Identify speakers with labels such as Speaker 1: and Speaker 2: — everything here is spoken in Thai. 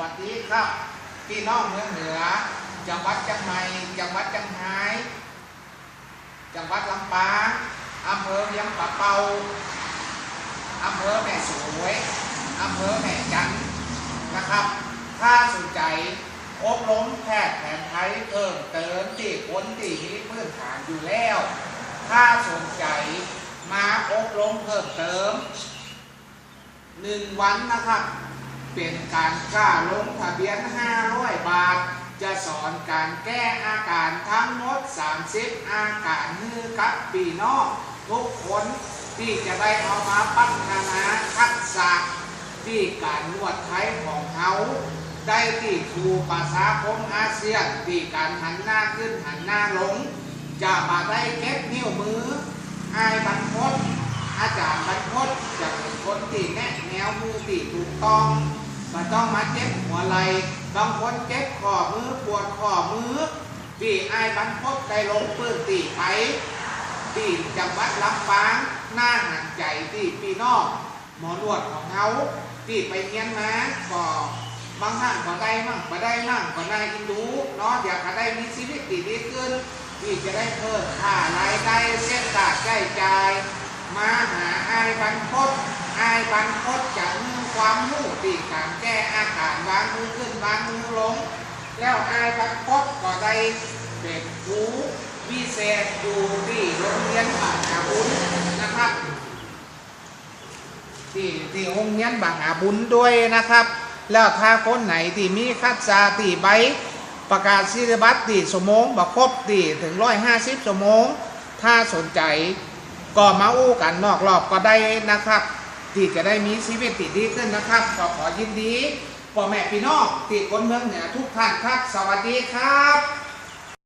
Speaker 1: วัสดีครับพี่น้องเมืองเหนือ จังหวัดจังไหม่จังหวัดจังไห้จังหวัดลำปางอำเภอเวียงปะเปาอำเภอแม่สวยอำเภอแม่จันนะครับ ถ้าสนใจอบรมแพทย์แผนไทยเพิ่มเติมที่คนที่พื้นฐานอยู่แล้ว ถ้าสนใจมาอบรมเพิ่มเติมหนึ่งวันนะครับ เป็นการกล้าลงทะเบียน 500 บาท จะสอนการแก้อาการทั้งหมด 30 อาการมือกับปีนอกทุกคนที่จะได้เอามาพัฒนาทักษะที่การนวดไทยของเขาได้ที่ครูภาษาคมอาเซียนที่การหันหน้าขึ้นหันหน้าลง จะมาได้เก็บนิ้วมืออายบรรพตอาจารย์บรรพตจะเป็นคนที่แนะแนวมือที่ถูกต้อง มันต้องมาเจ็บหัวไหล่บางคนเจ็บข้อมือปวดข้อมือที่อายบรรพตได้ลงปื้นตีไปที่จังหวัดลำปางหน้าหันใจที่พี่น้องหมอนวดของเขาที่ไปเงียนมาก็บางท่านก็ได้มั่งก็ได้มั่งก็ได้อินดูเนาะอยากจะได้มีชีวิตที่ดีขึ้นที่จะได้เพิ่มค่ารายได้เส้นตาใช้จ่ายมาหาอายบันพด อายบันพดจะมีความรู้ตีการแก้อาการวางมือขึ้นวางมือลง แล้วอายบันพดก็ได้เป็นครูวิเศษอยู่ที่โรงเรียนบางหาบุญนะครับ ที่ที่โรงเรียนบางหาบุญด้วยนะครับ แล้วถ้าคนไหนที่มีคัดจาตีใบประกาศสิริบัตรตีสมงบอกครบตีถึงร้อยห้าสิบสมงถ้าสนใจก็มาอู้กันนอกรอบก็ได้นะครับ ที่จะได้มีชีวิตที่ดีขึ้นนะครับ ก็ขอยินดีพ่อแม่พี่น้องติดคนเมืองเหนือทุกท่านครับ สวัสดีครับ